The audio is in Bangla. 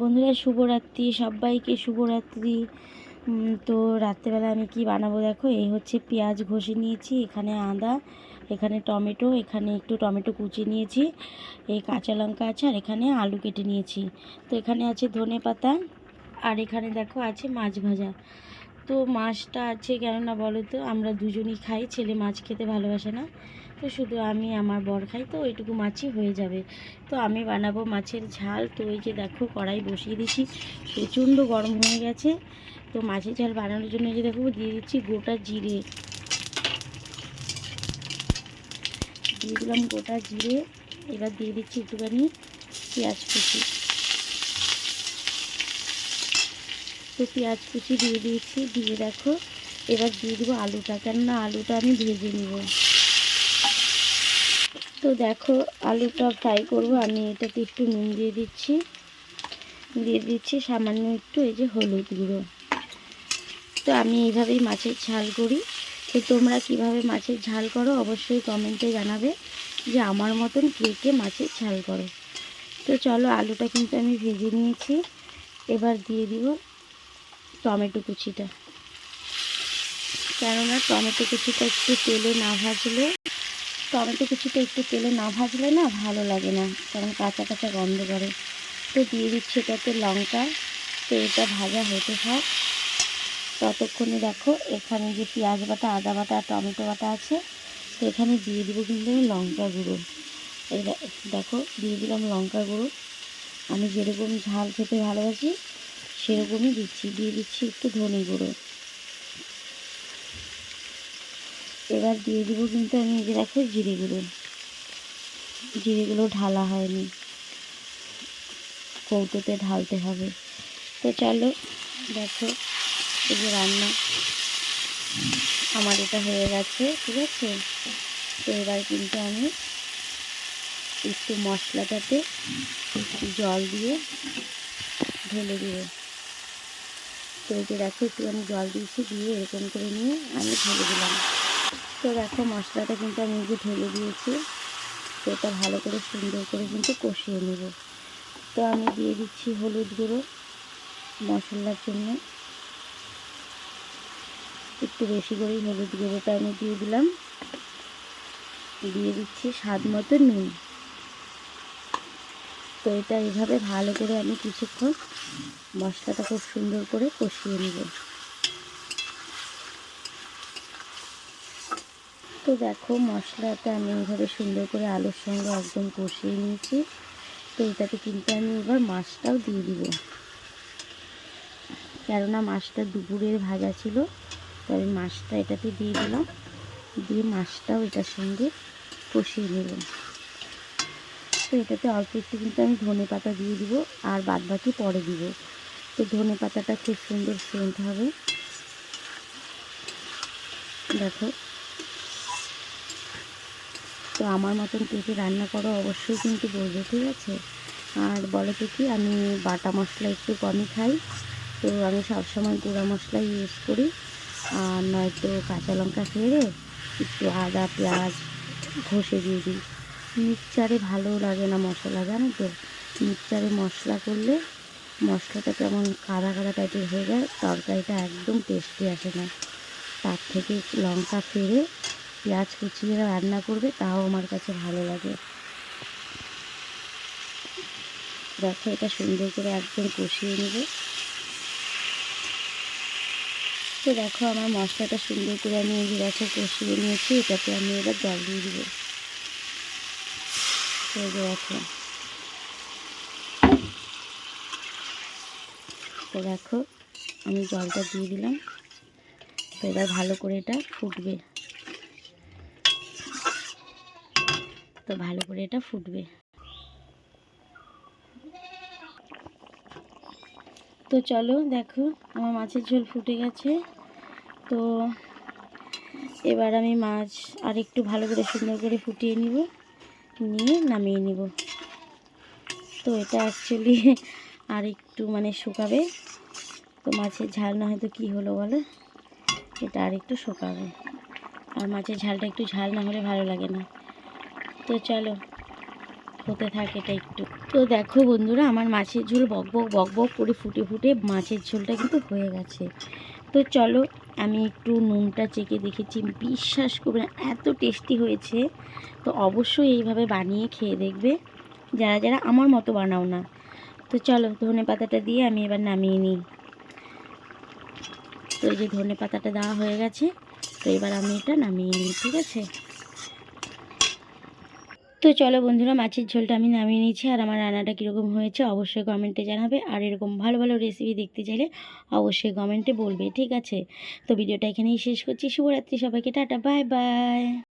বন্ধুরা শুভরাত্রি, সবাইকে শুভরাত্রি। তো রাত্রেবেলা আমি কি বানাবো দেখো? এই হচ্ছে পেঁয়াজ ঘষে নিয়েছি, এখানে আদা, এখানে টমেটো, এখানে একটু টমেটো কুচি নিয়েছি, এই কাঁচা লঙ্কা আছে, আর এখানে আলু কেটে নিয়েছি। তো এখানে আছে ধনে পাতা, আর এখানে দেখো আছে মাছ ভাজা। তো মাছটা আছে কেননা বলো তো, আমরা দুজনই খাই, ছেলে মাছ খেতে ভালোবাসে না। তো শুধু আমি, আমার বর খাই, তো ওইটুকু মাছই হয়ে যাবে। তো আমি বানাবো মাছের ঝাল। তো ওই যে দেখো, কড়াই বসিয়ে দিয়েছি প্রচণ্ড গরম হয়ে গেছে। তো মাছের ঝাল বানানোর জন্য যে দেখো, দিয়ে দিচ্ছি গোটা জিরে। দিয়ে দিলাম গোটা জিরে। এবার দিয়ে দিচ্ছি একটুখানি পেঁয়াজ কুচি। তো পেঁয়াজ কুচি দিয়ে দিয়েছি। দিয়ে দেখো, এবার দিয়ে দেবো আলুটা। কেননা আলুটা আমি ভেজে নিব। তো দেখো আলুটা ফ্রাই করব, আমি এটাতে একটু নুন দিয়ে দিচ্ছি। দিয়ে দিচ্ছি সামান্য একটু, এই যে হলুদ গুঁড়ো। তো আমি এইভাবেই মাছের ঝাল করি। তো তোমরা কীভাবে মাছের ঝাল করো অবশ্যই কমেন্টে জানাবে যে আমার মতন কে কে মাছের ঝাল করো। তো চলো আলুটা কিন্তু আমি ভেজে নিয়েছি। এবার দিয়ে দিব টমেটো কুচিটা। কেননা টমেটো কুচিটা একটু তেলে না ভাজলে টমেটো কুচিটা একটু তেলে না ভাজলে না ভালো লাগে না, কারণ কাঁচা কাঁচা গন্ধ করে। তো দিয়ে দিচ্ছি এটাতে লঙ্কা, তো এটা ভাজা হতে থাক। ততক্ষণে দেখো, এখানে যে পেঁয়াজ বাটা, আদা বাটা আর টমেটো বাটা আছে, তো এখানে দিয়ে দিব কিন্তু আমি লঙ্কা গুঁড়ো। দেখো, দিয়ে দিলাম লঙ্কা গুঁড়ো। আমি যেরকম ঝাল খেতে ভালোবাসি, সেরকমই দিচ্ছি। দিয়ে দিচ্ছি একটু ধনে গুঁড়ো। এবার দিয়ে দিব কিন্তু আমি এই যে দেখো জিরে গুঁড়ো জিরেগুলো ঢালা হয়নি। কৌটোতে ঢালতে হবে। তো চলো, দেখো এই যে রান্না। আমার এটা হয়ে গেছে, ঠিক আছে? তো এবার কিন্তু আমি একটু মশলাটাতে জল দিয়ে ঢেলে দেবো। তো এই যে দেখো, একটু আমি জল দিয়েছি, দিয়ে এরকম করে নিয়ে আমি ঢেলে দিলাম। তো দেখো মশলাটা কিন্তু আমি যে ঢেলে দিয়েছি। তো এটা ভালো করে সুন্দর করে কিন্তু কষিয়ে নেব। তো আমি দিয়ে দিচ্ছি হলুদ গুঁড়ো মশলার জন্য। একটু বেশি করেই হলুদ গুঁড়োটা আমি দিয়ে দিলাম। দিয়ে দিচ্ছি স্বাদ মতো নুন। তো এটা এইভাবে ভালো করে আমি কিছুক্ষণ মশলাটা খুব সুন্দর করে কষিয়ে নেব। তো দেখো মশলাটা আমি এইভাবে সুন্দর করে আলুর সঙ্গে একদম কষিয়ে নিয়েছি। তো এটাতে কিন্তু আমি এবার মাছটাও দিয়ে দিব। কেননা মাছটা দুপুরের ভাজা ছিল, তো আমি মাছটা এটাতে দিয়ে দিলাম। দিয়ে মাছটাও এটার সঙ্গে কষিয়ে নেব। তো এটাতে অল্প একটু কিন্তু আমি ধনে পাতা দিয়ে দিব আর বাদ বাকি পরে দিব। তো ধনে পাতাটা খুব সুন্দর সেন্ট হবে। দেখো তো আমার মতন কে কে রান্না করো অবশ্যই কিন্তু বলবে, ঠিক আছে? আর বলো কি, আমি বাটা মশলা একটু কমই খাই। তো আমি সবসময় গুঁড়া মশলাই ইউজ করি। আর নয়তো কাঁচা লঙ্কা ফেলে একটু আদা, পেঁয়াজ ঘষে দিয়ে দিই। মিক্সচারে ভালো লাগে না মশলা, জানো তো? মিক্সচারে মশলা করলে মশলাটা কেমন কাদা কাদা টাইপের হয়ে যায়, তরকারিটা একদম টেস্টি আসে না। তার থেকে লঙ্কা ফেলে পেঁয়াজ কুচিয়ে রান্না করবে, তাও আমার কাছে ভালো লাগে। দেখো এটা সুন্দর করে একদম কষিয়ে নেবে। তো দেখো আমার মশলাটা সুন্দর করে আমি এই দেখো কষিয়ে নিয়েছি, এটাতে আমি এবার জল দিয়ে দিব। দেখো। তো দেখো আমি জলটা দিয়ে দিলাম। তো এবার ভালো করে এটা ফুটবে। তো ভালো করে এটা ফুটবে। তো চলো দেখো, আমার মাছের ঝোল ফুটে গেছে। তো এবার আমি মাছ আর একটু ভালো করে সুন্দর করে ফুটিয়ে নিব, নিয়ে নামিয়ে নিব। তো এটা অ্যাকচুয়ালি আর একটু মানে শুকাবে। তো মাছের ঝাল না হয়তো কী হলো বলো? এটা আর একটু শুকাবে। আর মাছের ঝালটা একটু ঝাল না হলে ভালো লাগে না। তো চলো, হতে থাকে এটা একটু। তো দেখো বন্ধুরা, আমার মাছের ঝোল বক বক বক বক করে ফুটে ফুটে মাছের ঝোলটা কিন্তু হয়ে গেছে। তো চলো, আমি একটু নুনটা চেকে দেখেছি, বিশ্বাস করবে না, এত টেস্টি হয়েছে। তো অবশ্যই এইভাবে বানিয়ে খেয়ে দেখবে, যারা যারা আমার মতো বানাও না। তো চলো, ধনে পাতাটা দিয়ে আমি এবার নামিয়ে নিই। তো এই যে ধনে পাতাটা দেওয়া হয়ে গেছে, তো এবার আমি এটা নামিয়ে নিই, ঠিক আছে? তো চলো বন্ধুরা, মাছের ঝোলটা আমি নামিয়ে নিয়েছি। আর আমার রান্নাটা কীরকম হয়েছে অবশ্যই কমেন্টে জানাবে। আর এরকম ভালো ভালো রেসিপি দেখতে চাইলে অবশ্যই কমেন্টে বলবে, ঠিক আছে? তো ভিডিওটা এখানেই শেষ করছি। শুভরাত্রি সবাইকে, টাটা বাই বাই